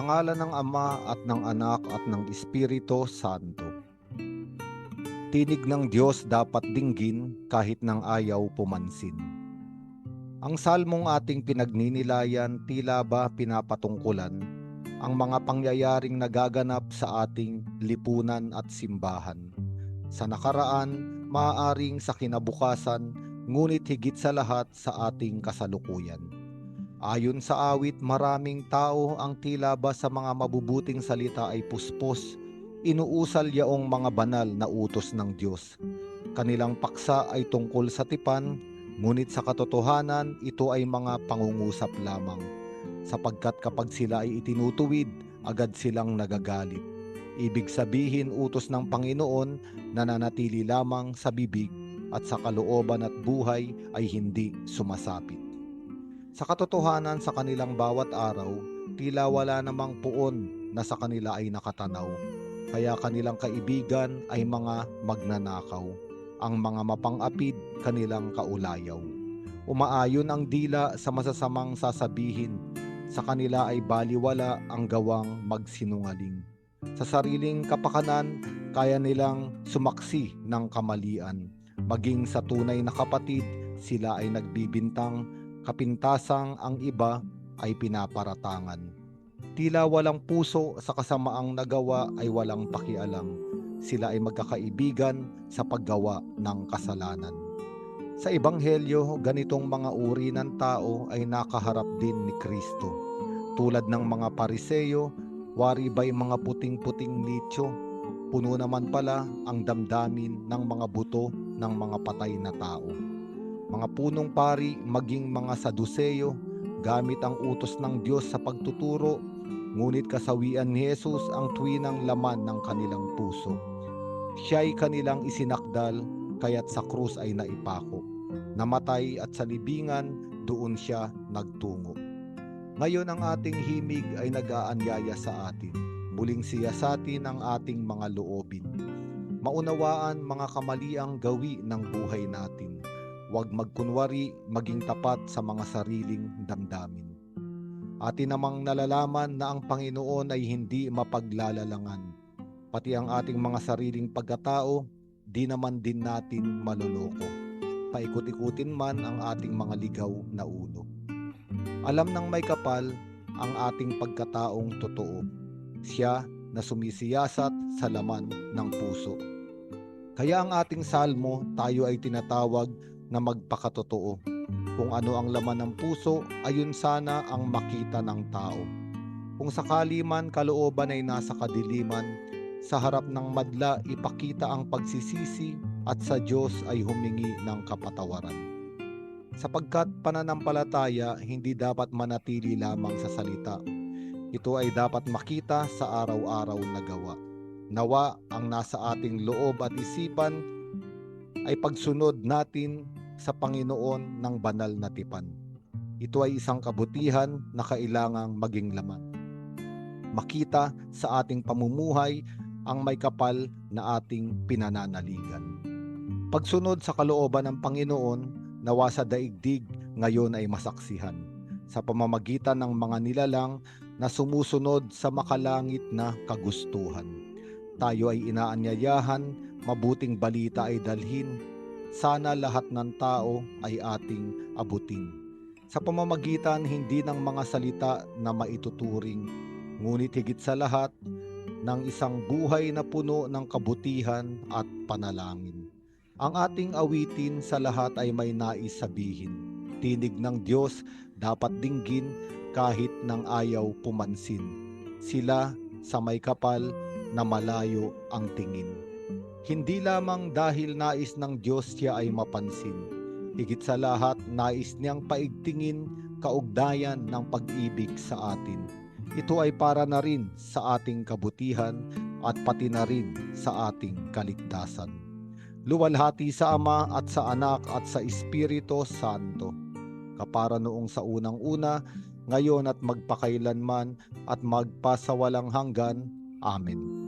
Sa ng Ama at ng Anak at ng Espiritu Santo. Tinig ng Diyos dapat dinggin kahit ng ayaw pumansin. Ang salmong ating pinagninilayan tila ba pinapatungkulan ang mga pangyayaring nagaganap sa ating lipunan at simbahan. Sa nakaraan, maaaring sa kinabukasan, ngunit higit sa lahat sa ating kasalukuyan. Ayon sa awit, maraming tao ang tila ba sa mga mabubuting salita ay puspos, inuusal yaong mga banal na utos ng Diyos. Kanilang paksa ay tungkol sa tipan, ngunit sa katotohanan ito ay mga pangungusap lamang. Sapagkat kapag sila ay itinutuwid, agad silang nagagalit. Ibig sabihin utos ng Panginoon na nanatili lamang sa bibig at sa kalooban at buhay ay hindi sumasapit. Sa katotohanan sa kanilang bawat araw, tila wala namang puon na sa kanila ay nakatanaw. Kaya kanilang kaibigan ay mga magnanakaw. Ang mga mapangapid kanilang kaulayaw. Umaayon ang dila sa masasamang sasabihin. Sa kanila ay baliwala ang gawang magsinungaling. Sa sariling kapakanan, kaya nilang sumaksi ng kamalian. Maging sa tunay na kapatid, sila ay nagbibintang kapintasang ang iba ay pinaparatangan. Tila walang puso sa kasamaang nagawa ay walang pakialam. Sila ay magkakaibigan sa paggawa ng kasalanan. Sa Ebanghelyo, ganitong mga uri ng tao ay nakaharap din ni Kristo. Tulad ng mga pariseyo, wari ba'y mga puting-puting litsyo, puno naman pala ang damdamin ng mga buto ng mga patay na tao mga punong pari maging mga saduseyo gamit ang utos ng Diyos sa pagtuturo ngunit kasawian ni Jesus ang tuwinang laman ng kanilang puso. Siya'y kanilang isinakdal kaya't sa krus ay naipako. Namatay at sa libingan doon siya nagtungo. Ngayon ang ating himig ay nag-aanyaya sa atin. Muling siyasatin ang ating mga loobin. Maunawaan mga kamaliang gawi ng buhay natin Huwag magkunwari maging tapat sa mga sariling damdamin. Atin namang nalalaman na ang Panginoon ay hindi mapaglalalangan. Pati ang ating mga sariling pagkatao, di naman din natin maloloko. Paikot-ikutin man ang ating mga ligaw na ulo. Alam ng may kapal ang ating pagkataong totoo. Siya na sumisiyasat sa laman ng puso. Kaya ang ating salmo, tayo ay tinatawag na magpakatotoo. Kung ano ang laman ng puso, ayun sana ang makita ng tao. Kung sakali man kalooban ay nasa kadiliman, sa harap ng madla ipakita ang pagsisisi at sa Diyos ay humingi ng kapatawaran. Sapagkat pananampalataya hindi dapat manatili lamang sa salita. Ito ay dapat makita sa araw-araw na gawa. Nawa ang nasa ating loob at isipan ay pagsunod natin sa Panginoon ng banal na tipan. Ito ay isang kabutihan na kailangang maging laman. Makita sa ating pamumuhay ang may kapal na ating pinananaligan. Pagsunod sa kalooban ng Panginoon, nawa sa daigdig ngayon ay masaksihan sa pamamagitan ng mga nilalang na sumusunod sa makalangit na kagustuhan. Tayo ay inaanyayahan, mabuting balita ay dalhin sana lahat ng tao ay ating abutin. Sa pamamagitan hindi ng mga salita na maituturing, ngunit higit sa lahat ng isang buhay na puno ng kabutihan at panalangin. Ang ating awitin sa lahat ay may nais sabihin. Tinig ng Diyos dapat dinggin kahit ng ayaw pumansin. Sila sa may kapal na malayo ang tingin. Hindi lamang dahil nais ng Diyos siya ay mapansin. Higit sa lahat, nais niyang paigtingin kaugdayan ng pag-ibig sa atin. Ito ay para na rin sa ating kabutihan at pati na rin sa ating kaligtasan. Luwalhati sa Ama at sa Anak at sa Espiritu Santo. Kapara noong sa unang-una, ngayon at magpakailanman at magpasawalang hanggan. Amen.